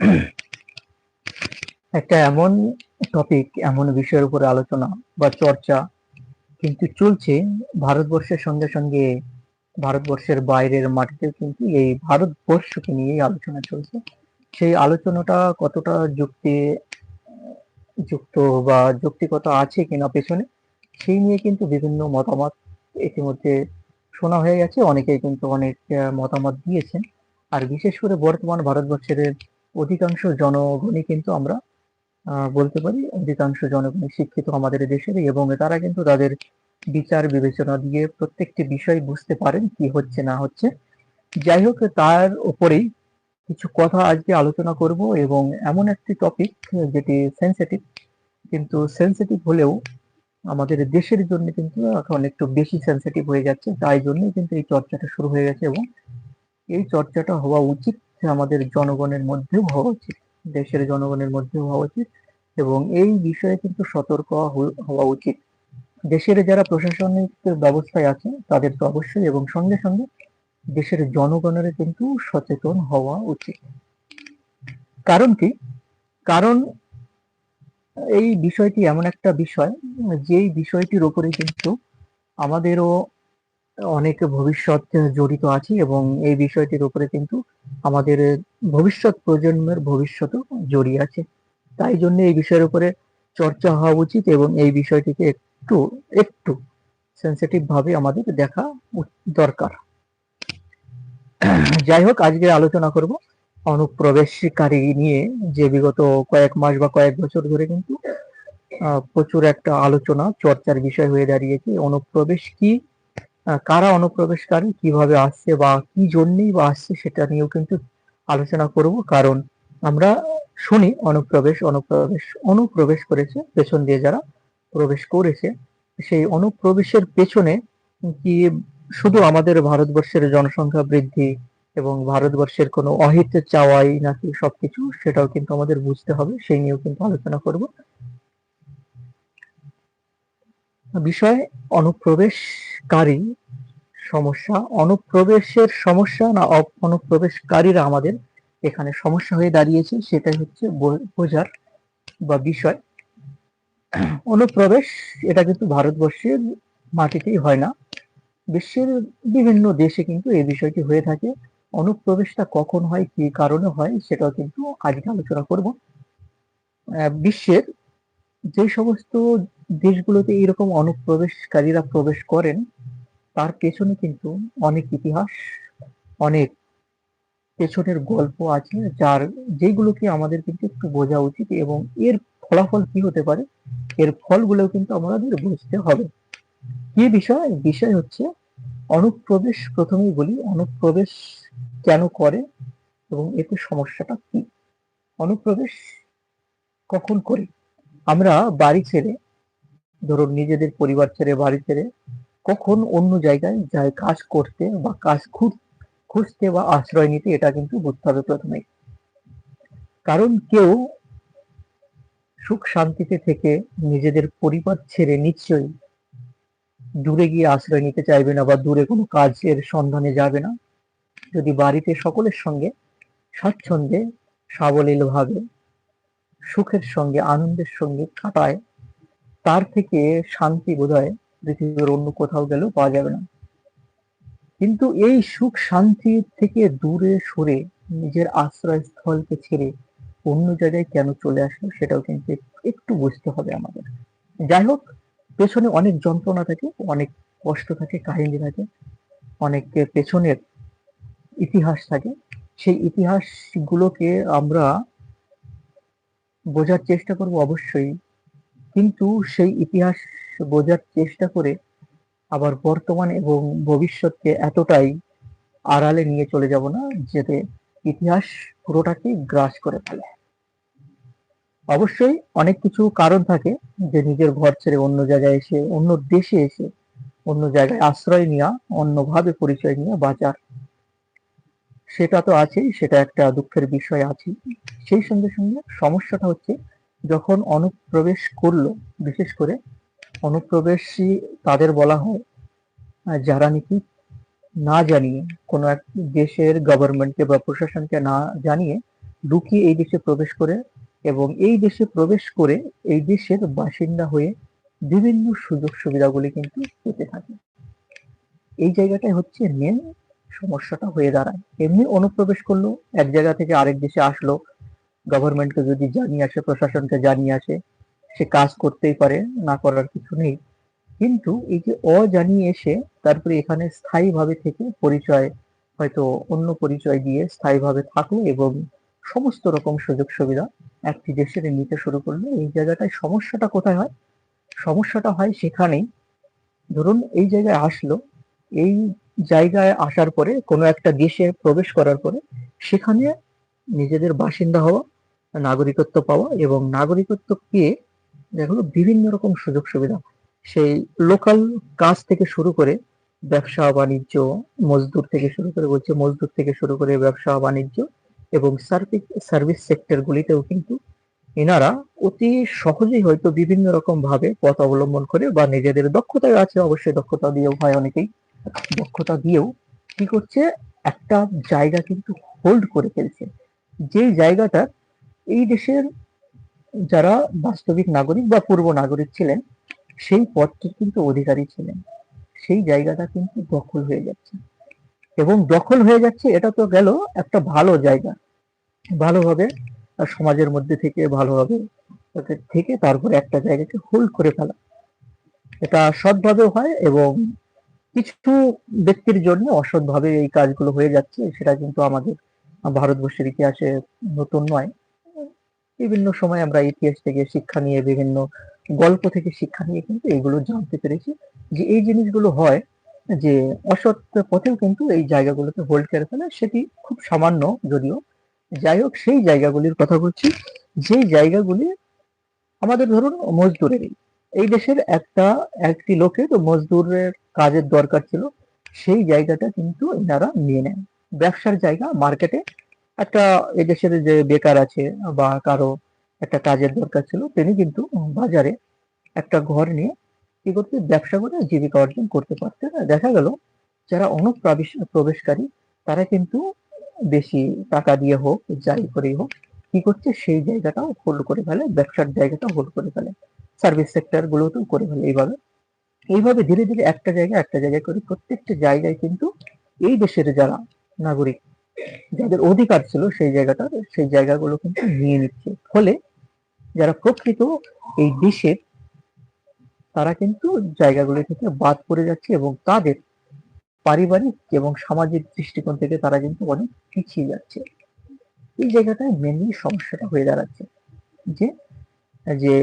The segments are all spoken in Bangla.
একটা এমন টপিক এমন বিষয়ের উপরে আলোচনা বা চর্চা কিন্তু চলছে ভারতবর্ষের সঙ্গে সঙ্গে ভারতবর্ষের বাইরের মাটিতেও কিন্তু এই ভারতবর্ষকে নিয়েই আলোচনা চলছে। সেই আলোচনাটা কতটা যুক্তি, যুক্ত বা যৌক্তিকতা আছে কিনা পেছনে, সেই নিয়ে কিন্তু বিভিন্ন মতামত ইতিমধ্যে শোনা হয়ে গেছে। অনেকেই কিন্তু অনেক মতামত দিয়েছেন। আর বিশেষ করে বর্তমান ভারতবর্ষের অধিকাংশ জনগণই কিন্তু আমরা বলতে পারি অধিকাংশ জনগণই শিক্ষিত আমাদের দেশের এবং তারা কিন্তু তাদের বিচার বিবেচনা দিয়ে প্রত্যেকটি বিষয় বুঝতে পারেন কি হচ্ছে না হচ্ছে। যাই হোক, তার উপরেই কিছু কথা আজকে আলোচনা করব এবং এমন একটি টপিক যেটি সেন্সিটিভ কিন্তু সেন্সিটিভ হলেও আমাদের দেশের জন্য কিন্তু এখন একটু বেশি সেন্সিটিভ হয়ে যাচ্ছে। তাই জন্যই কিন্তু এই চর্চাটা শুরু হয়ে গেছে এবং এই চর্চাটা হওয়া উচিত আমাদের জনগণের মধ্যেও হওয়া উচিত, দেশের জনগণের মধ্যেও হওয়া উচিত এবং এই বিষয়ে কিন্তু সতর্ক হওয়া উচিত। দেশের যারা প্রশাসনিক ব্যবস্থায় আছে তাদের তো অবশ্যই এবং সঙ্গে সঙ্গে দেশের জনগণের কিন্তু সচেতন হওয়া উচিত। কারণ কি? কারণ এই বিষয়টি এমন একটা বিষয়, যেই বিষয়টির উপরে কিন্তু আমাদেরও অনেক ভবিষ্যৎ জড়িত আছে এবং এই বিষয়টির উপরে কিন্তু আমাদের ভবিষ্যৎ প্রজন্মের ভবিষ্যৎও জড়িয়ে আছে। তাই জন্য এই বিষয়ের উপরে চর্চা হওয়া উচিত এবং এই বিষয়টিকে একটু একটু সেন্সিটিভ ভাবে আমাদের দেখা দরকার। যাই হোক, আজকে আলোচনা করব অনুপ্রবেশকারী নিয়ে যে বিগত কয়েক মাস বা কয়েক বছর ধরে কিন্তু প্রচুর একটা আলোচনা, চর্চার বিষয় হয়ে দাঁড়িয়েছে। অনুপ্রবেশ কি কারা অনুপ্রবেশকারী, কীভাবে আসছে বা কি জন্যই বা আসছে সেটা নিয়েও কিন্তু আলোচনা করব। কারণ আমরা শুনি অনুপ্রবেশ অনুপ্রবেশ অনুপ্রবেশ করেছে পেছন দিয়ে যারা প্রবেশ করেছে। সেই অনুপ্রবেশের পেছনে কি শুধু আমাদের ভারতবর্ষের জনসংখ্যা বৃদ্ধি এবং ভারতবর্ষের কোনো অহিত চাওয়াই নাকি সবকিছু, সেটাও কিন্তু আমাদের বুঝতে হবে, সেই নিয়েও কিন্তু আলোচনা করব। বিষয় অনুপ্রবেশকারী সমস্যা। অনুপ্রবেশের সমস্যা না অনুপ্রবেশকারীরা আমাদের এখানে সমস্যা হয়ে দাঁড়িয়েছে, সেটাই হচ্ছে বোঝার বা বিষয়। অনুপ্রবেশ, এটা কিন্তু ভারতবর্ষের মাটিতেই হয় না। বিশ্বের বিভিন্ন দেশে কিন্তু এই বিষয়টি হয়ে থাকে। অনুপ্রবেশটা কখন হয়, কি কারণে হয়, সেটাও কিন্তু আজকে আলোচনা করব। বিশ্বের যে সমস্ত দেশগুলোতে এরকম অনুপ্রবেশকারীরা প্রবেশ করেন, তার পেছনে কিন্তু অনেক ইতিহাস, অনেক পেছনের গল্প আছে, যার যেগুলোকে আমাদের কিন্তু একটু বোঝা উচিত এবং এর ফলাফল কি হতে পারে, এর ফলগুলো কিন্তু আমাদের বুঝতে হবে। কি বিষয়? বিষয় হচ্ছে অনুপ্রবেশ প্রথমেই বলি, অনুপ্রবেশ কেন করে এবং এতে সমস্যাটা কি? অনুপ্রবেশ কখন করি? আমরা বাড়ি ছেড়ে, ধরুন নিজেদের পরিবার ছেড়ে, বাড়ি ছেড়ে, কখন অন্য জায়গায় যাই কাজ করতে বা কাজ খুঁজ- খুঁজতে বা আশ্রয় নিতে, এটা কিন্তু বুঝতে হবে প্রথমেই কারণ কেউ সুখ শান্তিতে থেকে নিজেদের পরিবার ছেড়ে নিশ্চয়ই দূরে গিয়ে আশ্রয় নিতে চাইবে না বা দূরে কোনো কাজের সন্ধানে যাবে না। যদি বাড়িতে সকলের সঙ্গে স্বাচ্ছন্দ্যে সাবলীল ভাবে সুখের সঙ্গে, আনন্দের সঙ্গে কাটায়, তার থেকে শান্তি বোধ হয় পৃথিবীর অন্য কোথাও গেলেও পাওয়া যাবে না। কিন্তু এই সুখ শান্তি থেকে দূরে সরে নিজের আশ্রয়স্থলকে ছেড়ে অন্য জায়গায় কেন চলে আসলো সেটাও কিন্তু একটু বুঝতে হবে আমাদের। যাই হোক, পেছনে অনেক যন্ত্রণা থাকে, অনেক কষ্ট থাকে, কাহিনী থাকে অনেক পেছনের ইতিহাস থাকে। সেই ইতিহাস গুলোকে আমরা বোঝার চেষ্টা করব অবশ্যই, কিন্তু সেই ইতিহাস বোঝার চেষ্টা করে আবার বর্তমান এবং ভবিষ্যৎকে এতটাই আড়ালে নিয়ে চলে যাব না যাতে ইতিহাস পুরোটাকে গ্রাস করে ফেলে। অবশ্যই অনেক কিছু কারণ থাকে যে নিজের ঘর ছেড়ে অন্য জায়গায় এসে, অন্য দেশে এসে, অন্য জায়গায় আশ্রয় নেওয়া, অন্যভাবে পরিচয় নিয়ে বাঁচার। সেটা তো আছেই, সেটা একটা দুঃখের বিষয় আছে সেই সঙ্গে সঙ্গে সমস্যাটা হচ্ছে, যখন অনুপ্রবেশ করল, বিশেষ করে অনুপ্রবেশী তাদের বলা হয় যারা নাকি না জানিয়ে, কোনো এক দেশের গভর্নমেন্টকে বা প্রশাসনকে না জানিয়ে লুকিয়ে এই দেশে প্রবেশ করে এবং এই দেশে প্রবেশ করে এই দেশের বাসিন্দা হয়ে বিভিন্ন সুযোগ সুবিধাগুলি কিন্তু পেতে থাকে। এই জায়গাটাই হচ্ছে মেন সমস্যাটা হয়ে দাঁড়ায়। এমনি অনুপ্রবেশ করল, এক জায়গা থেকে আরেক দেশে আসলো। গভর্নমেন্টকে যদি জানিয়ে আসে, প্রশাসনকে জানিয়ে আসে, সে কাজ করতেই পারে, না করার কিছু নেই। কিন্তু এই যে অজানিয়ে এসে, তারপরে এখানে স্থায়ীভাবে থেকে পরিচয়, হয়তো অন্য পরিচয় দিয়ে স্থায়ীভাবে থাকল এবং সমস্ত রকম সুযোগ সুবিধা একটি দেশের নিতে শুরু করল। এই জায়গাটায় সমস্যাটা কোথায় হয়? সমস্যাটা হয় সেখানেই। ধরুন এই জায়গায় আসলো, এই জায়গায় আসার পরে, কোনো একটা দেশে প্রবেশ করার পরে, সেখানে নিজেদের বাসিন্দা হওয়া, নাগরিকত্ব পাওয়া এবং নাগরিকত্ব পেয়ে দেখল বিভিন্ন রকম সুযোগ সুবিধা। সেই লোকাল কাজ থেকে শুরু করে ব্যবসা বাণিজ্য, মজদুর থেকে শুরু করে, বলছে মজদুর থেকে শুরু করে ব্যবসা বাণিজ্য এবং সার্ভিস সার্ভিস সেক্টর গুলিতেও কিন্তু এনারা অতি সহজেই হয়তো বিভিন্ন রকম ভাবে পথ অবলম্বন করে বা নিজেদের দক্ষতা আছে, অবশ্যই দক্ষতা দিয়েও হয় অনেকেই। দক্ষতা দিয়েও কি করছে? একটা জায়গা কিন্তু হোল্ড করে ফেলছে। যেই জায়গাটা এই দেশের যারা বাস্তবিক নাগরিক বা পূর্ব নাগরিক ছিলেন, সেই পদটির কিন্তু অধিকারী ছিলেন। সেই জায়গাটা কিন্তু দখল হয়ে যাচ্ছে। এবং দখল হয়ে যাচ্ছে, এটা তো গেল একটা ভালো জায়গা। ভালোভাবে সমাজের মধ্যে থেকে, ভালোভাবে থেকে তারপরে একটা জায়গাকে হোল্ড করে ফেলা। এটা সৎভাবেও হয় এবং কিছু ব্যক্তির জন্য অসৎভাবে এই কাজগুলো হয়ে যাচ্ছে, সেটা কিন্তু আমাদের ভারতবর্ষের ইতিহাসে নতুন নয়। বিভিন্ন সময় আমরা ইতিহাস থেকে শিক্ষা নিয়ে, বিভিন্ন গল্প থেকে শিক্ষা নিয়ে কিন্তু এগুলো জানতে পেরেছি যে এই জিনিসগুলো হয় যে অসৎ পথেও কিন্তু এই জায়গাগুলোকে হোল্ড করে ফেলে। সেটি খুব সামান্য যদিও। যাই হোক, সেই জায়গাগুলির কথা বলছি। যে জায়গাগুলি আমাদের ধরুন মজদুরেরই। এই দেশের একটা, একটি লোকের মজদুরের কাজের দরকার ছিল, সেই জায়গাটা কিন্তু এনারা নিয়ে নেন। ব্যবসার জায়গা মার্কেটে একটা এদেশের যে বেকার আছে বা কারও একটা কাজের দরকার ছিল, তিনি কিন্তু বাজারে একটা ঘর নিয়ে কি করতে, ব্যবসা করে জীবিকা অর্জন করতে পারতেন। দেখা গেল, যারা অনুপ্রবেশ, প্রবেশকারী, তারা কিন্তু বেশি টাকা দিয়ে হোক, যাই করেই হোক, কি করছে, সেই জায়গাটাও হোল্ড করে ফেলে, ব্যবসার জায়গাটা হোল্ড করে ফেলে। সার্ভিস সেক্টর গুলোতেও করে ফেলে এইভাবে। এইভাবে ধীরে ধীরে একটা জায়গায় একটা জায়গায় করে প্রত্যেকটা জায়গায় কিন্তু এই দেশের যারা নাগরিক, যাদের অধিকার ছিল সেই জায়গাটা, সেই জায়গাগুলো কিন্তু নিয়ে নিচ্ছে। ফলে যারা প্রকৃত এই দেশের, তারা কিন্তু জায়গাগুলি থেকে বাদ পড়ে যাচ্ছে এবং তাদের পারিবারিক এবং সামাজিক দৃষ্টিকোণ থেকে তারা কিন্তু অনেক পিছিয়ে যাচ্ছে। এই জায়গাটায় মেনলি সমস্যাটা হয়ে দাঁড়াচ্ছে যে যে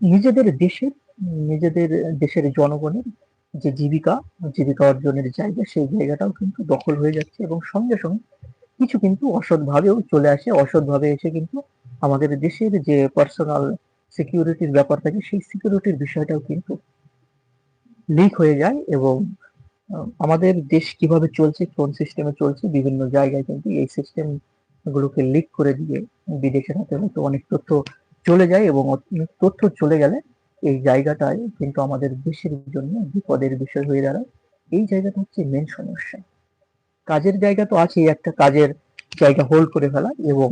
নিজেদের দেশের নিজেদের দেশের জনগণের যে জীবিকা জীবিকা অর্জনের জায়গা, সেই জায়গাটাও কিন্তু দখল হয়ে যাচ্ছে এবং সঙ্গে সঙ্গে কিছু কিন্তু অসৎ ভাবেও চলে আসে। অসৎ ভাবে এসে কিন্তু আমাদের দেশের যে পার্সোনাল সিকিউরিটির ব্যাপার থাকে, সেই সিকিউরিটির বিষয়টাও কিন্তু লিক হয়ে যায় এবং আমাদের দেশ কীভাবে চলছে, কোন সিস্টেমে চলছে, বিভিন্ন জায়গায় কিন্তু এই সিস্টেম গুলোকে লিক করে দিয়ে বিদেশের হাতে হয়তো অনেক তথ্য চলে যায় এবং তথ্য চলে গেলে এই জায়গাটায় কিন্তু আমাদের দেশের জন্য বিপদের বিষয় হয়ে দাঁড়ায়। এই জায়গাটা হচ্ছে মেন সমস্যা। কাজের জায়গা তো আছেই, একটা কাজের জায়গা হোল্ড করে ফেলা এবং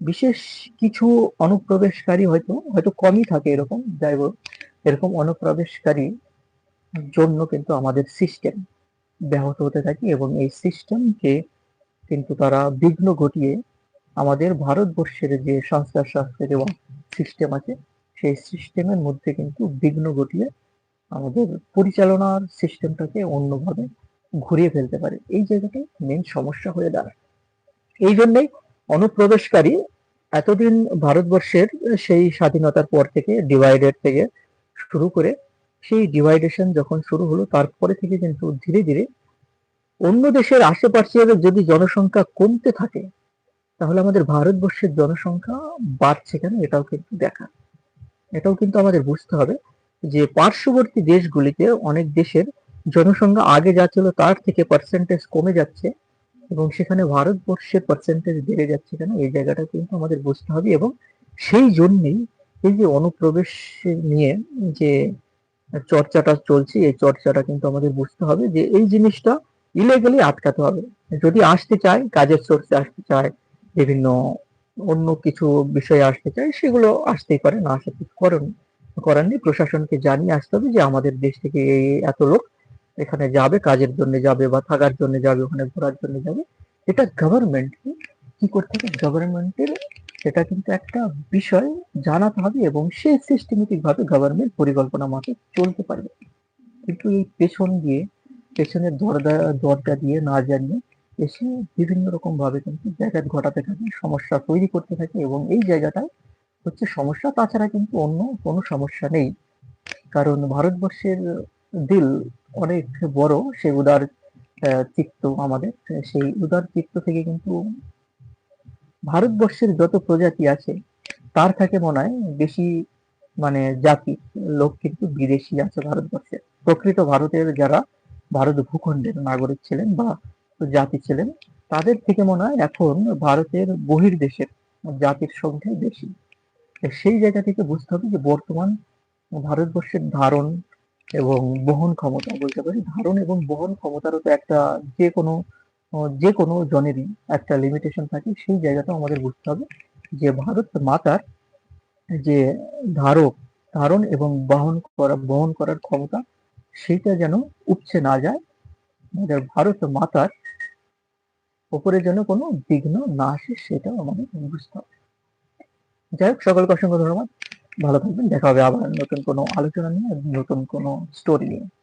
বিশেষ কিছু অনুপ্রবেশকারী হয়তো হয়তো কমই থাকে এরকম, যাই হোক এরকম অনুপ্রবেশকারী জন্য কিন্তু আমাদের সিস্টেম ব্যাহত হতে থাকে এবং এই সিস্টেমকে কিন্তু তারা বিঘ্ন ঘটিয়ে আমাদের ভারতবর্ষের যে সংস্কার শাস্ত্রে এবং সিস্টেম আছে, সেই সিস্টেমের মধ্যে কিন্তু বিঘ্ন ঘটিয়ে আমাদের পরিচালনার সিস্টেমটাকে অন্যভাবে ঘুরিয়ে ফেলতে পারে। এই জায়গাটাই মেন সমস্যা হয়ে দাঁড়ায়। এই জন্যই অনুপ্রবেশকারী এতদিন ভারতবর্ষের সেই স্বাধীনতার পর থেকে ডিভাইডেড থেকে শুরু করে সেই ডিভাইডেশন যখন শুরু হলো, তারপরে থেকে কিন্তু ধীরে ধীরে অন্য দেশের আশেপাশের যদি জনসংখ্যা কমতে থাকে তাহলে আমাদের ভারতবর্ষের জনসংখ্যা বাড়ছে কেন? এটাও কিন্তু দেখা। এটাও কিন্তু আমাদের বুঝতে হবে যে পার্শ্ববর্তী দেশগুলিতে অনেক দেশের জনসংখ্যা আগে যা ছিল তার থেকে পার্সেন্টেজ কমে যাচ্ছে এবং সেখানে ভারতবর্ষের পার্সেন্টেজ বেড়ে যাচ্ছে কেন? এই জায়গাটা কিন্তু আমাদের বুঝতে হবে এবং সেই জন্যেই এই যে অনুপ্রবেশ নিয়ে যে চর্চাটা চলছে, এই চর্চাটা কিন্তু আমাদের বুঝতে হবে যে এই জিনিসটা ইলেগালি আটকাতে হবে। যদি আসতে চায়, কাজের সোর্সে আসতে চায় বিভিন্ন অন্য কিছু বিষয়ে আসতে চায়, সেগুলো আসতেই পারে, না আসা কিছু করেন করার নেই। প্রশাসনকে জানিয়ে আসতে হবে যে আমাদের দেশ থেকে এই এই এত লোক এখানে যাবে, কাজের জন্য যাবে বা থাকার জন্য যাবে, ওখানে ঘোরার জন্য যাবে। এটা গভর্নমেন্ট কি করতে হবে? গভর্নমেন্টের সেটা কিন্তু একটা বিষয় জানাতে হবে এবং সে সিস্টেমেটিক ভাবে গভর্নমেন্ট পরিকল্পনা মাফিক চলতে পারবে। কিন্তু এই পেছন দিয়ে, পেছনের দরজা দরজা দিয়ে না জানিয়ে এসে বিভিন্ন রকম ভাবে কিন্তু ব্যাঘাত ঘটাতে থাকে, সমস্যা তৈরি করতে থাকে এবং এই জায়গাটায় হচ্ছে সমস্যা। তাছাড়া কিন্তু অন্য কোনো সমস্যা নেই। কারণ ভারতবর্ষের দিল অনেক বড়, সে উদার চিত্ত আমাদের। সেই উদার চিত্ত থেকে কিন্তু ভারতবর্ষের যত প্রজাতি আছে, তার থেকে মনে হয় বেশি মানে জাতি, লোক কিন্তু বিদেশি আছে ভারতবর্ষে। প্রকৃত ভারতের যারা ভারত ভূখণ্ডের নাগরিক ছিলেন বা জাতি ছিলেন, তাদের থেকে মনে হয় এখন ভারতের বহির্দেশের জাতির সংখ্যা বেশি। সেই জায়গা থেকে বুঝতে হবে যে বর্তমান ভারতবর্ষের ধারণ এবং বহন ক্ষমতা, বলতে পারি ধারণ এবং বহন ক্ষমতারও তো একটা যে কোনো যে কোনো জনেরই একটা লিমিটেশন থাকে, সেই জায়গাটা আমাদের বুঝতে হবে যে ভারত মাতার যে ধারক, ধারণ এবং বহন করা, বহন করার ক্ষমতা, সেটা যেন উপচে না যায়। আমাদের ভারত মাতার উপরে জন্য কোনো বিঘ্ন না আসে, সেটাও আমাদের বুঝতে হবে। যাই হোক, সকলকে অসংখ্য ধন্যবাদ। ভালো থাকবেন। দেখা হবে আবার নতুন কোনো আলোচনা নিয়ে, নতুন কোনো স্টোরি নিয়ে।